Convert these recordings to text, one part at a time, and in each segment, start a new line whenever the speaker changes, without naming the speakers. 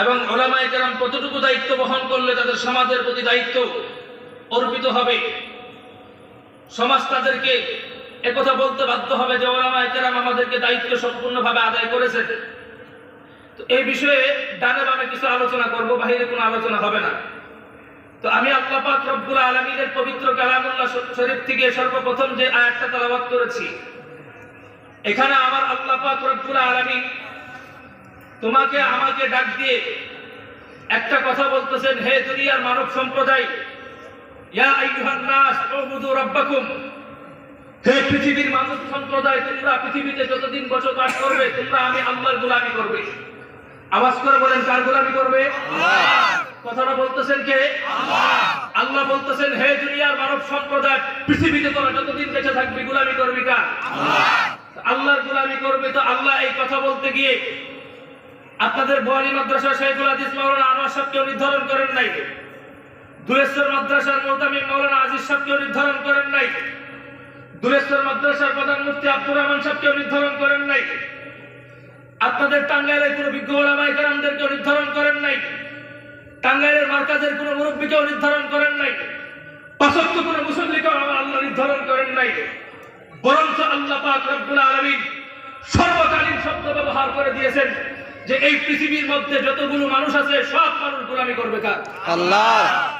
এবং ওলামায়ে কেরাম কতটুকু দায়িত্ব বহন করলে তাদের সমাজের প্রতি দায়িত্ব অর্পিত হবে? সমাজ তাদেরকে একথা বলতে বাধ্য হবে যে ওলামায়ে কেরাম আমাদেরকে দায়িত্ব সম্পূর্ণভাবে আদায় করেছে। তো এই বিষয়ে ডানে বামে কিছু আলোচনা করব, বাহিরে কোনো আলোচনা হবে না। তো আমি আল্লাহ রব্বুল আলমীদের পবিত্র কালামুল্লাহ শরীফ থেকে সর্বপ্রথম যে আয়াতটা তালাবাত করেছি, এখানে আমার আল্লাহ পাক রব্বুল আলমী তোমাকে আমাকে ডাক দিয়ে একটা কথা বলতেছেন হে দুনিয়ার মানব সম্প্রদায় হে পৃথিবীর মানুষ সম্প্রদায় তোমরা পৃথিবীতে যতদিন বসবাস করবে তোমরা আমি আল্লাহর গোলামি করবে। আওয়াজ করে বলেন কার গোলামি করবে? কথাটা বলতেছেন কে? আল্লাহ। বলতেছেন হে দুনিয়ার মানব সম্প্রদায় পৃথিবীতে তোরা যতদিন বেঁচে থাকবে গোলামি করবি কার? আল্লাহর গোলামি করবে তো আল্লাহ এই কথা বলতে গিয়ে আপনাদের বোয়ালি মাদ্রাসা শাইখুল হাদিস মাওলানা আনোয়ার সাহেবকেও নির্ধারণ করেন নাই দুরেশ্বর মাদ্রাসার মোতামি মাওলানা আজিজ সাহেবকেও নির্ধারণ করেন নাই দুরেশ্বর মাদ্রাসার প্রধান মুফতি আব্দুর রহমান সাহেবকেও নির্ধারণ করেন নাই আপনাদের টাঙ্গাইলের কোনো বিজ্ঞ ওলামাই কারামদেরকেও নির্ধারণ করেন নাই টাঙ্গাইলের মার্কাজের কোনো মুরব্বীকেও নির্ধারণ করেন নাই পাশক্ত কোনো মুসল্লিকেও আমার আল্লাহ নির্ধারণ করেন নাই বরঞ্চ আল্লাহ পাক রব্বুল আলামিন সর্বকালীন শব্দ ব্যবহার করে দিয়েছেন। যে এই পৃথিবীর মধ্যে যতগুলো মানুষ আছে সব মানুষ গোলামি করবে কার?
আল্লাহ।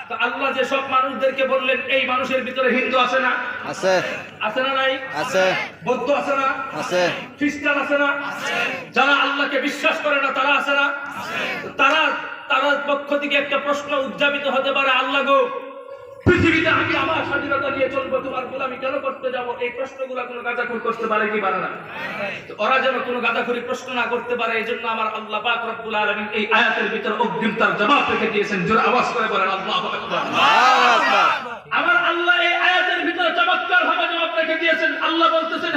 তো আল্লাহ যে সব মানুষদেরকে বললেন এই মানুষের ভিতরে হিন্দু আছে না?
আছে।
আছে না নাই?
আছে।
বৌদ্ধ আছে না?
আছে।
খ্রিস্টান আছে না? যারা আল্লাহকে বিশ্বাস করে না তারা আছে না? তারা তারা পক্ষ থেকে একটা প্রশ্ন উদযাপিত হতে পারে আল্লাহ গো পৃথিবীতে আমি আমার স্বাধীনতা নিয়ে চলবো তোমার গোলামি কেন করতে যাব? এই প্রশ্নগুলো কোনো গাঁজাখুর করতে পারে কি পারে না? ওরা যেন কোনো গাঁজাখুরি প্রশ্ন না করতে পারে এই জন্য আমার আল্লাহ পাক রব্বুল আলামিন এই আয়াতের ভিতর অগ্রিম তার জবাব রেখে দিয়েছেন। জোরে আওয়াজ করে বলেন আল্লাহু আকবার। আমার আল্লাহ এই আয়াতের ভিতর চমৎকার ভাবে জবাব রেখে দিয়েছেন। আল্লাহ বলতেছেন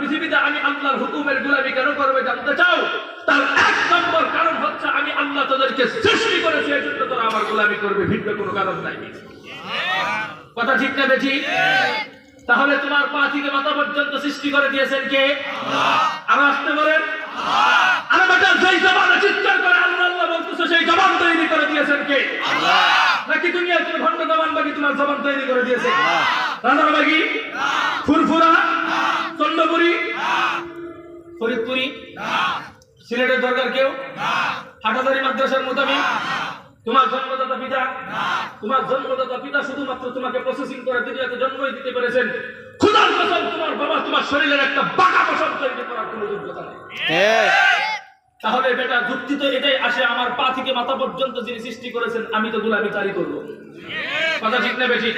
পৃথিবীতে আমি আল্লাহর হুকুমের কেন করবে জানতে চাও? তার এক নম্বর কারণ হচ্ছে আমি আল্লাহ সৃষ্টি করেছি তোরা আমার করবে, ভিন্ন কোনো কারণ নাই। কথা ঠিক না বেঠি? তাহলে তোমার পা থেকে মাথা পর্যন্ত সৃষ্টি করে দিয়েছেন কে? আর আসতে বলেন? বেটা চিৎকার করে আল্লাহ আল্লাহ সেই জবান তৈরি করে দিয়েছেন কে? নাকি দুনিয়ার কোন ভণ্ড জবান বাকি তোমার জবান তৈরি করে দিয়েছে? রানার বাগি ফুরফুরা? চন্দ্রপুরি? ফরিদপুরি? সিলেটের দরকার কেউ? হাটাদারি মাদ্রাসার মোতাবেক? তোমার জন্মদাতা পিতা? তোমার জন্মদাতা পিতা শুধুমাত্র তোমাকে প্রসেসিং করে দুনিয়াতে জন্মই দিতে পেরেছেন। খুদার কসম তোমার বাবা তোমার শরীরের একটা বাঁকা পছন্দ তৈরি করার কোনো যোগ্যতা নেই।
ঠিক
তাহলে বেটা যুক্তি তো এটাই আসে আমার পা থেকে মাথা পর্যন্ত যিনি সৃষ্টি করেছেন আমি তো গোলামি তারি করব। কথা ঠিক না বেশি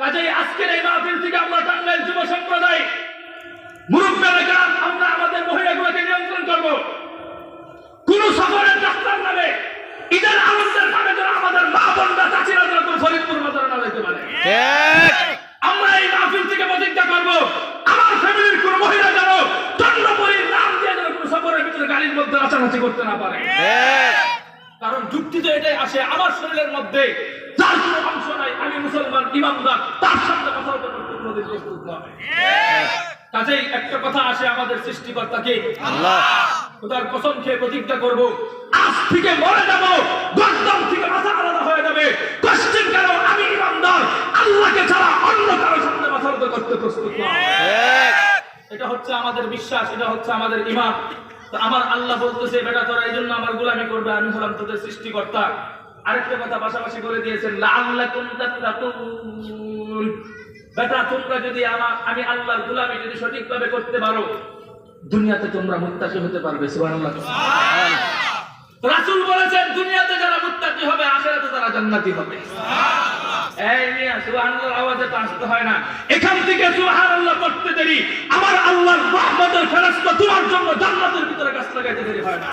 কাজেই আজকের এই মাহফিল থেকে আমরা টাঙ্গাইল যুব সম্প্রদায় মুরব্বের আমরা আমাদের মহিলাগুলোকে নিয়ন্ত্রণ করব। কোন সফরের নামে ঈদের আনন্দের নামে যেন আমাদের মা বোনরা চাচিরা যেন কোনো ফরিদপুর না পারে। আমরা এই মাহফিল থেকে প্রতিজ্ঞা করব আমার ফ্যামিলির কোন মহিলা যেন চন্দ্রপুরীর নাম দিয়ে যেন কোনো সফরের ভিতরে গাড়ির মধ্যে নাচানাচি করতে না পারে। কারণ যুক্তি তো এটাই আসে আমার শরীরের মধ্যে যার কোনো অংশ নাই আমি মুসলমান ইমামদার তার সাথে কথা বলতে প্রস্তুত নয় কাজেই একটা কথা আসে আমাদের সৃষ্টিকর্তাকে।
আল্লাহ।
খোদার কসম খেয়ে প্রতিজ্ঞা করব আজ থেকে মরে যাব গর্দম থেকে মাথা আলাদা হয়ে যাবে। কোশ্চেন কেন? আমি ইমামদার আল্লাহকে ছাড়া অন্য কারও সামনে মাথা করতে প্রস্তুত নয় এটা হচ্ছে আমাদের বিশ্বাস এটা হচ্ছে আমাদের ইমান তো আমার আল্লাহ বলতেছে বেটা তোরা এই জন্য আমার গোলামি করবে আমি হলাম তোদের সৃষ্টিকর্তা। আরেকটা কথা পাশাপাশি বলে দিয়েছেন বেটা তোমরা যদি আমার আমি আল্লাহর গোলামি যদি সঠিকভাবে করতে পারো দুনিয়াতে তোমরা মুত্তাকি হতে পারবে সুবহানাল্লাহ। রাসূল বলেছেন দুনিয়াতে যারা মুত্তাকি হবে আখিরাতে তারা জান্নাতি হবে। এখান থেকে সুবহানাল্লাহ পড়তে দেরি। আমার আল্লাহর রহমতের ফেরেশতা তোমার জন্য জান্নাতের ভিতরে গাছ লাগাইতে দেরি হয় না।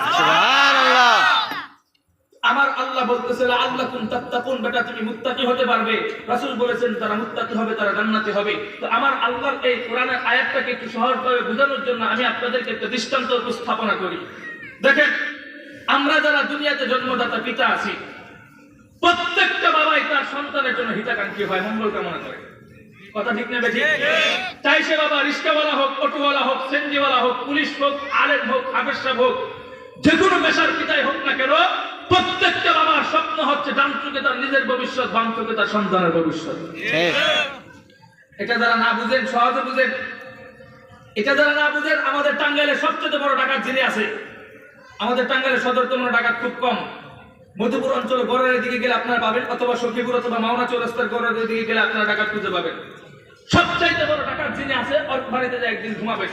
আমার আল্লাহ বলতেছে আল্লাহ কুন তাত্তাকুন বেটা তুমি মুত্তাকি হতে পারবে। রাসূল বলেছেন তারা মুত্তাকি হবে তারা জান্নাতি হবে। তো আমার আল্লাহর এই কোরআনের আয়াতটাকে একটু সহজভাবে বোঝানোর জন্য আমি আপনাদেরকে একটা দৃষ্টান্ত উপস্থাপনা করি। দেখেন আমরা যারা দুনিয়াতে জন্মদাতা পিতা আছি প্রত্যেকটা বাবাই তার সন্তানের জন্য হিতাকাঙ্ক্ষী হয় মঙ্গল কামনা করে। কথা ঠিক নেবে ঠিক। চাই সে বাবা রিস্কাওয়ালা হোক অটোওয়ালা হোক সেনজিওয়ালা হোক পুলিশ হোক আলেম হোক হাফেজ সাহেব হোক যে কোনো পেশার পিতাই হোক না কেন প্রত্যেকটা বাবার স্বপ্ন হচ্ছে ডান চোখে তার নিজের ভবিষ্যৎ বাম চোখে তার সন্তানের ভবিষ্যৎ। এটা যারা না বুঝেন সহজে বুঝেন। এটা যারা না বুঝেন আমাদের টাঙ্গাইলে সবচেয়ে বড় ডাকাত যিনি আছে। আমাদের টাঙ্গাইলে সদরতম ডাকাত খুব কম। মধুপুর অঞ্চলে গড়ের দিকে গেলে আপনারা পাবেন, অথবা সখীপুর অথবা মাওনা চৌরাস্তার গড়ের দিকে গেলে আপনারা ডাকাত খুঁজে পাবেন। সবচাইতে বড় ডাকাত যিনি আছে, ওর বাড়িতে যায় একদিন ঘুমাবে।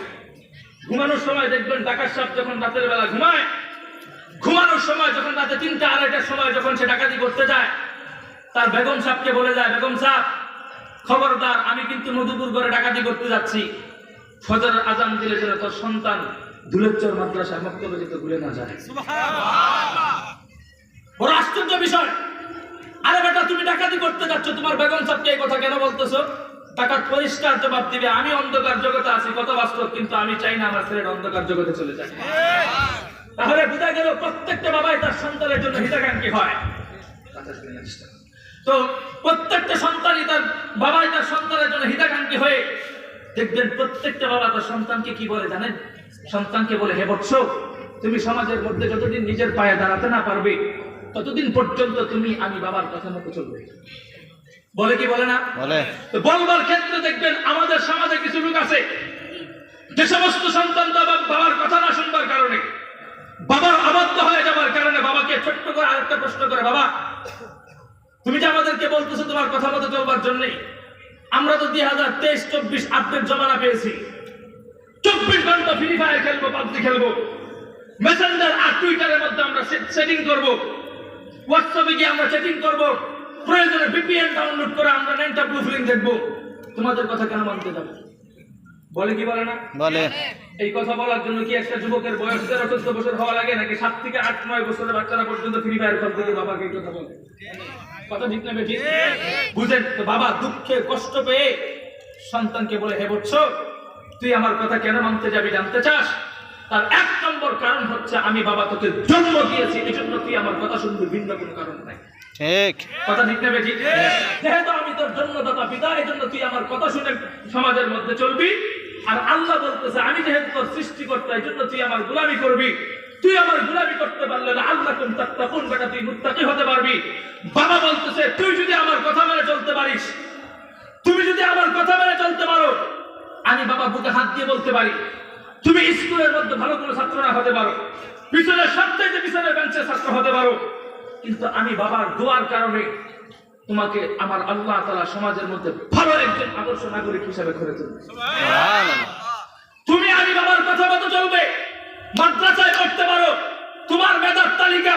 ঘুমানোর সময় দেখবেন ডাকাত সাপ যখন রাতের বেলা ঘুমায়, ঘুমানোর সময় যখন রাতে তিনটা আড়াইটার সময় যখন সে ডাকাতি করতে যায়, তার বেগম সাহেবকে বলে যায়, বেগম সাহেব খবরদার, আমি কিন্তু মধুপুর করে ডাকাতি করতে যাচ্ছি। ফজর আজান দিলে যেন তোর সন্তান দুলেশ্বর মাদ্রাসা মক্তব্য যেতে ভুলে না যায়। আশ্চর্য বিষয়। আরে বেটা, তুমি ডাকাতি করতে যাচ্ছ, তোমার বেগম সাহেবকে এই কথা কেন বলতেছো? ডাকাত পরিষ্কার জবাব দিবে, আমি অন্ধকার জগতে আছি, কত বাস্তব, কিন্তু আমি চাই না আমার ছেলেটা অন্ধকার জগতে চলে যায়। তাহলে বোঝা গেল প্রত্যেকটা বাবাই তার সন্তানের জন্য হিতাকাঙ্ক্ষী হয়। তো প্রত্যেকটা সন্তানই তার বাবাই তার সন্তানের জন্য হিতাকাঙ্ক্ষী হয়ে দেখবেন প্রত্যেকটা বাবা তার সন্তানকে কি বলে জানেন? সন্তানকে বলে, হে বৎস, তুমি সমাজের মধ্যে যতদিন নিজের পায়ে দাঁড়াতে না পারবে ততদিন পর্যন্ত তুমি আমি বাবার কথা মতো চলবে। বলে কি বলে না?
বলে।
বলবার ক্ষেত্রে দেখবেন আমাদের সমাজে কিছু লোক আছে যে সমস্ত সন্তান বাবার কথা না শুনবার কারণে বাবার আবদ্ধ হয়ে যাবার কারণে বাবাকে ছোট্ট করে আরেকটা প্রশ্ন করে বাবা তুমি যে আমাদেরকে বলতেছো তোমার কথা মতো চলবার জন্যই আমরা তো দুই হাজার তেইশ চব্বিশ আপডেট জমানা পেয়েছি। চব্বিশ ঘণ্টা ফ্রি ফায়ার খেলব পাবজি খেলব। মেসেঞ্জার আর টুইটারের মধ্যে আমরা সেটিং করব। হোয়াটসঅ্যাপে গিয়ে আমরা সেটিং করব। প্রয়োজনে ভিপিএন ডাউনলোড করে আমরা নেনটা ব্লু ফিল্ম দেখব। তোমাদের কথা কেন মানতে যাব? বলে কি বলে না?
বলে।
এই কথা বলার জন্য কি একটা যুবকের বয়স তেরো চোদ্দ বছর হওয়া লাগে? নাকি সাত থেকে আট নয় বছরের বাচ্চারা পর্যন্ত ফ্রি ফায়ার খেলতে গিয়ে বাবাকে কথা বলে? কথা ঠিক না ঠিক? বুঝেন তো বাবা দুঃখে কষ্ট পেয়ে সন্তানকে বলে হে বৎস তুই আমার কথা কেন মানতে যাবি? জানতে চাস? তার এক নম্বর কারণ হচ্ছে আমি বাবা তোকে জন্ম দিয়েছি এই জন্য তুই আমার কথা শুনবি ভিন্ন কোনো কারণ নাই।
ঠিক।
কথা ঠিক নেবে ঠিক যেহেতু আমি তোর জন্মদাতা পিতা এই জন্য তুই আমার কথা শুনে সমাজের মধ্যে চলবি। আর আল্লাহ বলতেছে আমি যেহেতু তোর সৃষ্টি করতে এই জন্য তুই আমার গোলামি করবি। তুই আমার গোলামি করতে পারলে না আল্লাহ কোন তাত্তাকুন বেটা তুই মুত্তাকি হতে পারবি। বাবা বলতেছে তুই যদি আমার কথা মেনে চলতে পারিস তুমি যদি আমার কথা মেনে চলতে পারো আমি বাবা বুকে হাত দিয়ে বলতে পারি তুমি স্কুলের মধ্যে ভালো কোনো ছাত্র না হতে পারো। পিছনের সবচাইতে পিছনের বেঞ্চের ছাত্র হতে পারো। কিন্তু আমি বাবার দোয়ার কারণে তোমাকে আমার আল্লাহ তালা সমাজের মধ্যে ভালো একজন আদর্শ নাগরিক হিসেবে করে তুলবে তুমি আমি বাবার কথা মতো চলবে। মাদ্রাসায় পড়তে পারো। তোমার মেধার তালিকা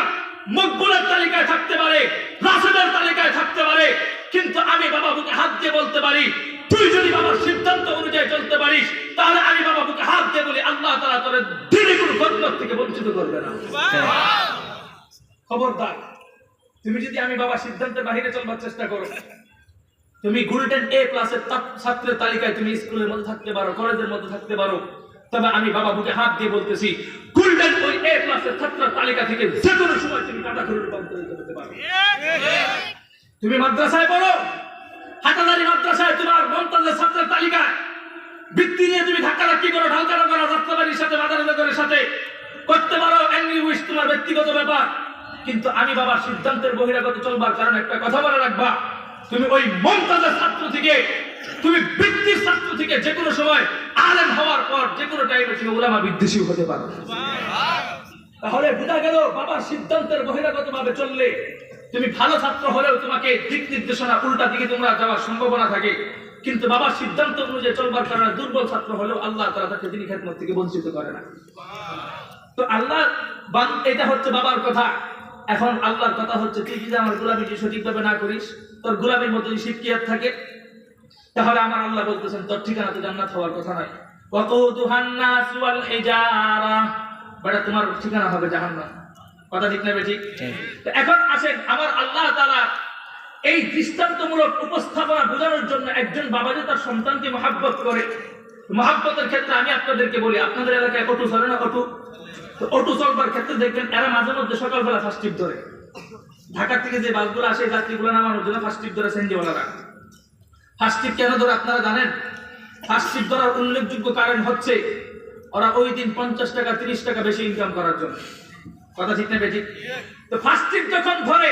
মকবুলের তালিকায় থাকতে পারে। রাসেলের তালিকায় থাকতে পারে। কিন্তু আমি বাবা বুকে হাত দিয়ে বলতে পারি তুই যদি বাবার সিদ্ধান্ত অনুযায়ী চলতে পারিস তাহলে আমি বাবা বুকে হাত দিয়ে বলি আল্লাহ তারা তোর দিনে কোনো থেকে বঞ্চিত করবে না। খবরদার তুমি যদি আমি বাবা সিদ্ধান্তের বাহিরে চলবার চেষ্টা করো তুমি গোল্ডেন এ প্লাসের ছাত্রের তালিকায় তুমি স্কুলের মধ্যে থাকতে পারো কলেজের মধ্যে থাকতে পারো তবে আমি বাবা বুকে হাত দিয়ে বলতেছি গোল্ডেন ওই এ প্লাসের ছাত্রের তালিকা থেকে যে কোনো সময় তুমি কাটা করে রূপান্তরিত হতে পারো। তুমি মাদ্রাসায় পড়ো হাটাদারি মাদ্রাসায় তোমার মমতাজের ছাত্রের তালিকায় বৃত্তি নিয়ে তুমি ধাক্কা ধাক্কি করো ঢালকানো করো যাত্রাবাড়ির সাথে মাদারনগরের সাথে করতে পারো অ্যাংরি উইশ তোমার ব্যক্তিগত ব্যাপার। কিন্তু আমি বাবার সিদ্ধান্তের বহিরাগত চলবার কারণে একটা কথা বলে রাখবা তুমি ওই মমতাজের ছাত্র থেকে তুমি বৃত্তির ছাত্র থেকে যে কোনো সময় আলেম হওয়ার পর যে কোনো টাইমে তুমি ওলামা বিদ্বেষী হতে পারো। তাহলে বোঝা গেল বাবার সিদ্ধান্তের বহিরাগত ভাবে চললে তুমি ভালো ছাত্র হলেও তোমাকে দিক নির্দেশনা উল্টা দিকে তোমরা যাওয়ার সম্ভাবনা থাকে। কিন্তু বাবার সিদ্ধান্ত অনুযায়ী চলবার কারণে দুর্বল ছাত্র হলেও আল্লাহ তারা তাকে তিনি খেদমত থেকে বঞ্চিত করে না। তো আল্লাহ এটা হচ্ছে বাবার কথা। এখন আল্লাহর কথা হচ্ছে, তুই যদি আমার গোলামিটি সঠিকভাবে না করিস, তোর গোলামির মধ্যে যদি শিরকিয়াত থাকে, তাহলে আমার আল্লাহ বলতেছেন, তোর ঠিকানা তো জান্নাত হওয়ার কথা নয়। কত দুহান্নাস ওয়াল হিজারা। বেটা, তোমার ঠিকানা হবে জাহান্নাম। কথা ঠিক নেবে ঠিক? এখন আসেন আমার আল্লাহ তাআলা এই দৃষ্টান্তমূলক উপস্থাপনা বোঝানোর জন্য একজন বাবা যে তার সন্তানকে মহাব্বত করে মহাব্বতের ক্ষেত্রে আমি আপনাদেরকে বলি আপনাদের এলাকায় অটো চলে না অটো তো অটো চলবার ক্ষেত্রে দেখবেন এরা মাঝে মধ্যে সকালবেলা ফার্স্ট টিপ ধরে। ঢাকা থেকে যে বাসগুলো আসে যাত্রীগুলো নামানোর জন্য ফার্স্ট টিপ ধরে সেন্ডিওয়ালারা ফার্স্ট টিপ কেন ধরে আপনারা জানেন? ফার্স্ট টিপ ধরার উল্লেখযোগ্য কারণ হচ্ছে ওরা ওই দিন পঞ্চাশ টাকা তিরিশ টাকা বেশি ইনকাম করার জন্য। কথা ঠিক না বেঠিক? তো ফার্স্ট টিপ যখন ধরে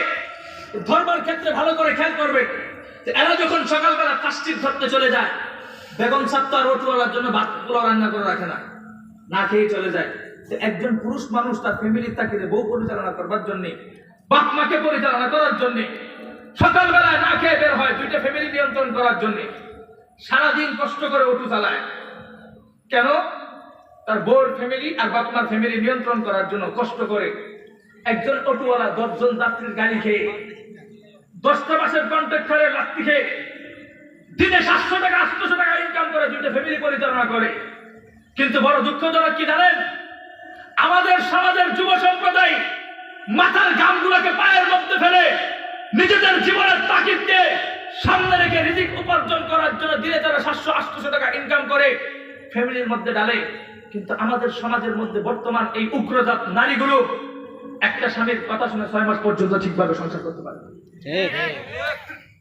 ধরবার ক্ষেত্রে ভালো করে খেয়াল করবে এরা যখন সকালবেলা ফার্স্ট টিপ ধরতে চলে যায়, বেগম সাপ তো আর রোটওয়ালার জন্য ভাত পোলাও রান্না করে রাখে না না খেয়ে চলে যায়। তো একজন পুরুষ মানুষ তার ফ্যামিলির তাকে বউ পরিচালনা করবার জন্য, বাপ মাকে পরিচালনা করার জন্য সকালবেলায় না খেয়ে বের হয় দুইটা ফ্যামিলি নিয়ন্ত্রণ করার জন্য, সারাদিন কষ্ট করে উঠু চালায়। কেন? তার বউর ফ্যামিলি আর বাপ মার ফ্যামিলি নিয়ন্ত্রণ করার জন্য কষ্ট করে একজন অটোওয়ালা দশজন যাত্রীর গাড়ি খেয়ে দশটা মাসের কন্ট্রাক্টরের রাত্রি খেয়ে দিনে সাতশো টাকা, আটশো টাকা ইনকাম করে, দুইটা ফ্যামিলি পরিচালনা করে। কিন্তু বড় দুঃখজনক কি জানেন? আমাদের সমাজের যুব সম্প্রদায় মাথার গামগুলোকে পায়ের মধ্যে ফেলে নিজেদের জীবনের তাকিদকে সামনে রেখে রিজিক উপার্জন করার জন্য দিনে তারা সাতশো, আটশো টাকা ইনকাম করে ফ্যামিলির মধ্যে ডালে কিন্তু আমাদের সমাজের মধ্যে বর্তমান এই উগ্রজাত নারীগুলো একটা স্বামীর কথা শুনে ছয় মাস পর্যন্ত ঠিকভাবে সংসার করতে পারে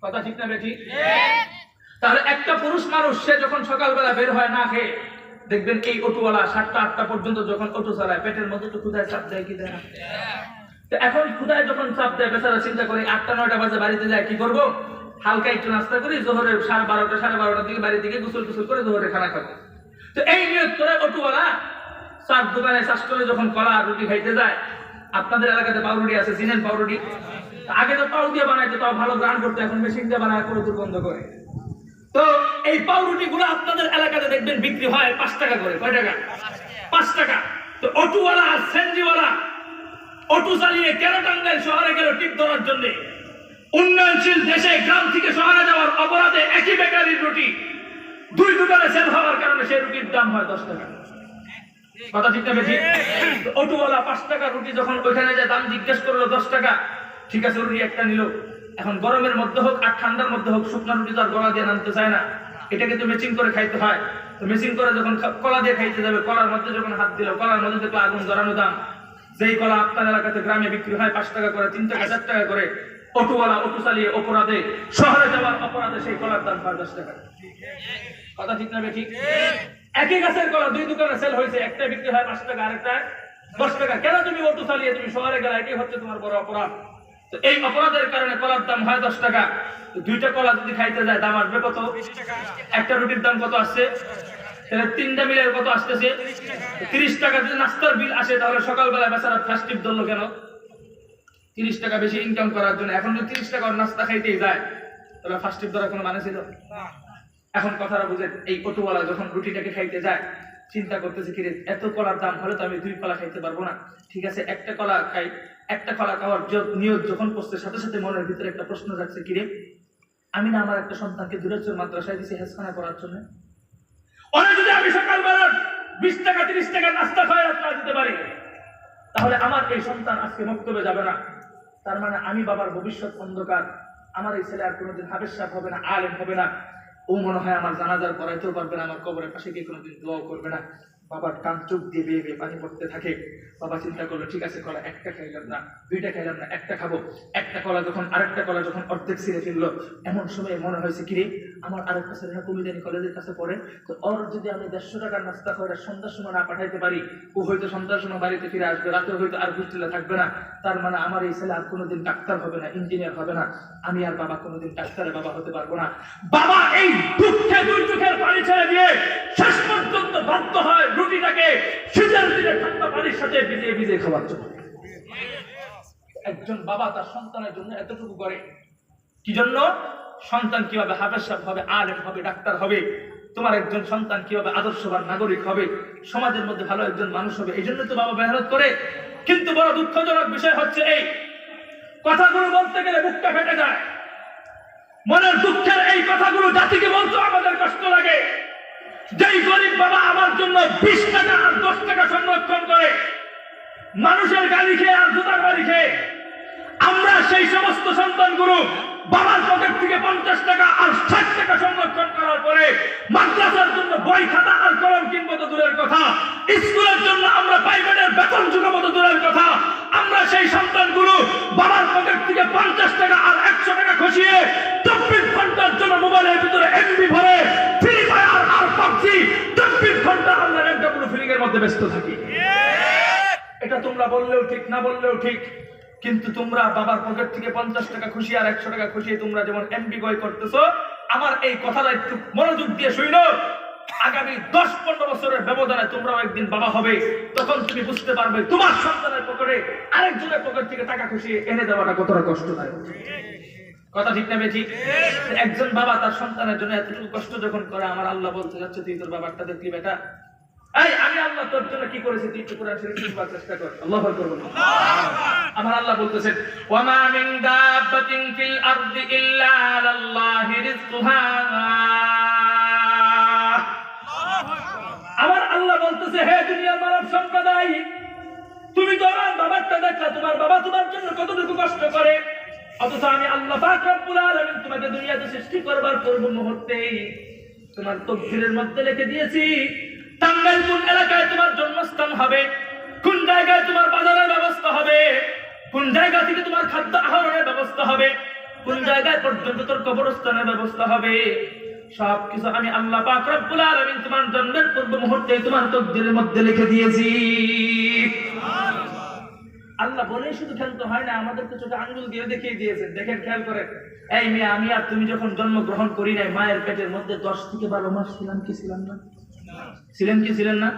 কথা ঠিক না একটা পুরুষ মানুষ, সে যখন সকালবেলা বের হয় না খেয়ে, দেখবেন এই সাতটা, আটটা পর্যন্ত যখন অটো চালায়, পেটের মধ্যে তো ক্ষুদায় চাপ দেয়, কি দেয়? তো এখন ক্ষুদায় যখন চাপ দেয়, বেচারা চিন্তা করে, আটটা, নয়টা বাজে বাড়িতে যায়, কি করব? হালকা একটু নাস্তা করি, জোহরের সাড়ে বারোটা, সাড়ে বারোটার দিকে বাড়ি থেকে গোসল টুসল করে জোহরে খানা খাব। এই করে চার দোকানে চাষ করে যখন কলা রুটি খাইতে যায়, আপনাদের এলাকাতে পাউরুটি আছে, চিনেন পাউরুটি? আগে তো পাউ দিয়ে তাও ভালো গ্রান করতো, এখন মেশিন দিয়ে বানায় করে বন্ধ করে। তো এই পাউরুটি গুলো আপনাদের এলাকাতে দেখবেন বিক্রি হয় পাঁচ টাকা করে। কয় টাকা? পাঁচ টাকা। তো অটোওয়ালা, সেনজিওয়ালা, অটো চালিয়ে কেন টাঙ্গাইল শহরে গেল টিপ ধরার জন্য? উন্নয়নশীল দেশে, গ্রাম থেকে শহরে যাওয়ার অপরাধে একই বেকারির রুটি। দুই দোকানে সেল হওয়ার কারণে সেই রুটির দাম হয় দশ টাকা। কথা ঠিক না বেশি অটোওয়ালা পাঁচ টাকা রুটি যখন ওইখানে যায়, দাম জিজ্ঞেস করল দশ টাকা। ঠিক আছে, রুটি একটা নিল। এখন গরমের মধ্যে হোক আর ঠান্ডার মধ্যে হোক, শুকনো রুটি তো আর গলা দিয়ে নামতে চায় না। এটাকে তো মেচিং করে খাইতে হয়। তো মেচিং করে যখন কলা দিয়ে খাইতে যাবে, কলার মধ্যে যখন হাত দিল, কলার মধ্যে দেখল আগুন ধরানো দাম। যেই কলা আপনার এলাকাতে গ্রামে বিক্রি হয়, পাঁচ টাকা করে, তিন টাকা, চার টাকা করে। অটোওয়ালা অটো চালিয়ে অপরাধে, শহরে যাওয়ার অপরাধে সেই কলার দাম দশ টাকা। কথা ঠিক না ঠিক? একই গাছের কলা দুই দোকানে সেল হয়েছে একটা বিক্রি হয় পাঁচ টাকা আরেকটা দশ টাকা। কেন তুমি অটো চালিয়ে তুমি শহরে গেলে? এটাই হচ্ছে তোমার বড় অপরাধ। তো এই অপরাধের কারণে কলার দাম হয় দশ টাকা। দুইটা কলা যদি খাইতে যায়, দাম আসবে কত? একটা রুটির দাম কত আসছে? তাহলে তিনটা মিলের কত আসতেছে? তিরিশ টাকা যদি নাস্তার বিল আসে, তাহলে সকালবেলা বেচারা ফার্স্ট ধরলো কেন? তিরিশ টাকা বেশি ইনকাম করার জন্য। এখন যদি তিরিশ টাকা নাস্তা খাইতেই যায়। তাহলে ফার্স্ট ধরার কোনো মানে ছিল? এখন কথাটা বুঝেন, এই অটোওয়ালা যখন রুটিটাকে খাইতে যায়, চিন্তা করতেছে, কিরে, এত কলার দাম হলে তো আমি দুই কলা খাইতে পারব না? ঠিক আছে, একটা কলা খাই, একটা কলা খাওয়ার নিয়ত যখন করছে, সাথে সাথে মনের ভিতরে একটা প্রশ্ন যাচ্ছে কিরে, আমি না আমার একটা সন্তানকে দূরের মাদ্রাসায় দিছি হেসখানা করার জন্য? ওরা, যদি আমি সকালবেলা বিশ টাকা, তিরিশ টাকা নাস্তা খাওয়াই রাস্তা দিতে পারি, তাহলে আমার এই সন্তান আজকে মক্তবে যাবে না। তার মানে আমি বাবার ভবিষ্যৎ অন্ধকার। আমার এই ছেলে আর কোনোদিন হাবের সাপ হবে না, আলেম হবে না। ও মনে হয় আমার জানাজার করাইতেও পারবে না, আমার কবরের পাশে গিয়ে কোনোদিন দোয়াও করবে না। বাবার কান চোখ দিয়ে বেয়ে বেয়ে পানি পড়তে থাকে। বাবা চিন্তা করল, ঠিক আছে, কলা একটা খাইলাম না, দুইটা খাইলাম না, একটা খাব। একটা কলা যখন, আরেকটা কলা যখন অর্ধেক ছিঁড়ে ফেলল, এমন সময় মনে হয়েছে, কিরে, আমার আরেকটা ছেলে না কমিদানি কলেজের কাছে পড়ে, তো ওর যদি আমি দেড়শো টাকার নাস্তা করে সন্ধ্যার সময় না পাঠাইতে পারি, ও হয়তো সন্ধ্যার সময় বাড়িতে ফিরে আসবে রাতে হয়তো আর হোস্টেলে থাকবে না। তার মানে আমার এই ছেলে আর কোনোদিন ডাক্তার হবে না, ইঞ্জিনিয়ার হবে না। আমি আর বাবা কোনোদিন ডাক্তারের বাবা হতে পারব না। বাবা এই দুঃখে দুই চোখের পানি ছেড়ে দিয়ে শেষ পর্যন্ত বাধ্য হয় রুটিটাকে শীতের দিনে ঠান্ডা পানির সাথে ভিজিয়ে ভিজিয়ে খাওয়ার জন্য। একজন বাবা তার সন্তানের জন্য এতটুকু করে। কি জন্য? সন্তান কীভাবে হাফেজ হবে, আলেম হবে, ডাক্তার হবে, তোমার একজন সন্তান কীভাবে আদর্শবান নাগরিক হবে, সমাজের মধ্যে ভালো একজন মানুষ হবে, এই জন্য তো বাবা মেহনত করে। কিন্তু বড় দুঃখজনক বিষয় হচ্ছে এই, কথাগুলো বলতে গেলে বুকটা ফেটে যায়। মনের দুঃখের এই কথাগুলো জাতিকে বলতে আমাদের কষ্ট লাগে। যেই গরিব বাবা আমার জন্য বিশ টাকা আর দশ টাকা সংরক্ষণ করে, মানুষের গালি খেয়ে আর জুতার বাড়ি খেয়ে, আমরা সেই সমস্ত সন্তানগুলো বাবার পকেট থেকে পঞ্চাশ টাকা আর ষাট টাকা সংরক্ষণ করার পরে মাদ্রাসার জন্য বই, খাতা আর কলম কিনবো তো দূরের কথা, স্কুলের জন্য আমরা প্রাইভেটের বেতন যুগাবো তো দূরের কথা, আমরা সেই সন্তানগুলো বাবার পকেট থেকে পঞ্চাশ টাকা আর একশো টাকা খসিয়ে মধ্যে ব্যস্ত থাকি। এটা তোমরা বললেও ঠিক, না বললেও ঠিক। কিন্তু তোমরা বাবার পকেট থেকে পঞ্চাশ টাকা খুশি আর একশো টাকা খুশি তোমরা যেমন এমবি গয় করতেছো, আমার এই কথাটা একটু মনোযোগ দিয়ে শুইল। আগামী দশ পনেরো বছরের ব্যবধানে তোমরাও একদিন বাবা হবে। তখন তুমি বুঝতে পারবে, তোমার সন্তানের পকেটে আরেকজনের পকেট থেকে টাকা খুশি এনে দেওয়াটা কতটা কষ্টদায়ক। কথা ঠিক না ঠিক একজন বাবা তার সন্তানের জন্য এতটুকু কষ্ট যখন করে, আমার আল্লাহ বলতে যাচ্ছে, তুই তোর বাবারটা দেখলি বেটা। আমার আল্লাহ বলতেছে, হে দুনিয়ার মানব সম্প্রদায়, তুমি তো আমার বাবারটা দেখলা, তোমার বাবা তোমার জন্য কতটুকু কষ্ট করে। অথচ আমি আল্লাহ পাক তোমাকে দুনিয়াতে সৃষ্টি করবার পূর্ব মুহূর্তেই তোমার তকদিরের মধ্যে লিখে দিয়েছি। টাঙ্গাইল কোন এলাকায় তোমার জন্মস্থান হবে। কোন জায়গায় তোমার বাজারের ব্যবস্থা হবে? কোন জায়গা থেকে তোমার খাদ্য আহরণের ব্যবস্থা হবে? কোন জায়গায় পর্যন্ত তোর কবরস্থানের ব্যবস্থা হবে? আমি আল্লাহ পাক রব্বুল আলামিন তোমার জন্মের পূর্ব মুহূর্তে তোমার তকদিরের মধ্যে লিখে দিয়েছি। আল্লাহ বলে শুধু হয় না, আমাদেরকে চোখে আঙ্গুল দিয়ে দেখিয়ে দিয়েছেন। দেখেন, খেয়াল করে এই মেয়ে, আমি আর তুমি যখন জন্মগ্রহণ করি নাই, মায়ের পেটের মধ্যে দশ থেকে বারো মাস ছিলাম কি ছিলাম না? ছিলেন কি ছিলেন না?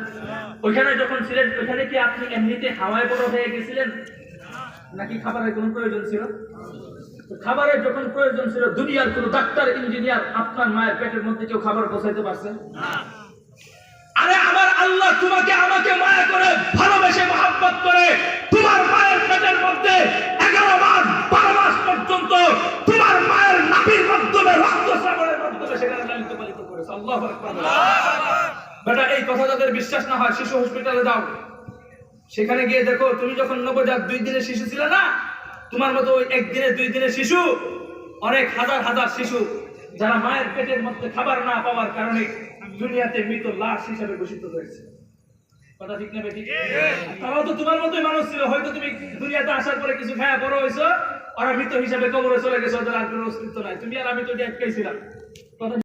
ওইখানে যখন ছিলেন, ওইখানে কি আপনি এমনিতে হাওয়ায় বড় হয়ে গেছিলেন? নাকি খাবারের কোনো প্রয়োজন ছিল? খাবারের যখন প্রয়োজন ছিল, দুনিয়ার কোনো ডাক্তার, ইঞ্জিনিয়ার আপনার মায়ের পেটের মধ্যে কেউ খাবার পৌঁছাইতে পারছে আরে আমার আল্লাহ তোমাকে আমাকে মায়া করে ভালোবেসে মহাব্বত করে তোমার মায়ের পেটের মধ্যে এগারো মাস, বারো মাস পর্যন্ত তোমার মায়ের নাভির মাধ্যমে রক্ত শ্রাবণের মাধ্যমে সেখানে লালিত পালিত করেছে। আল্লাহ বেটা, এই কথা যাদের বিশ্বাস না হয়, শিশু হসপিটালে যাও সেখানে গিয়ে দেখো, তুমি যখন নবজাত দুই দিনের শিশু ছিল না, তোমার মতো ওই একদিনের দুই দিনের শিশু, অনেক হাজার হাজার শিশু, যারা মায়ের পেটের মধ্যে খাবার না পাওয়ার কারণে দুনিয়াতে মৃত লাশ হিসেবে ঘোষিত হয়েছে। কথা ঠিক না তারাও তো তোমার মতোই মানুষ ছিল, হয়তো তুমি দুনিয়াতে আসার পরে কিছু খায়া বড় হয়েছো, ওরা মৃত হিসাবে কবরে চলে গেছে, ওদের আর কোনো অস্তিত্ব নাই। তুমি আর আমি তো একটাই ছিলাম কথা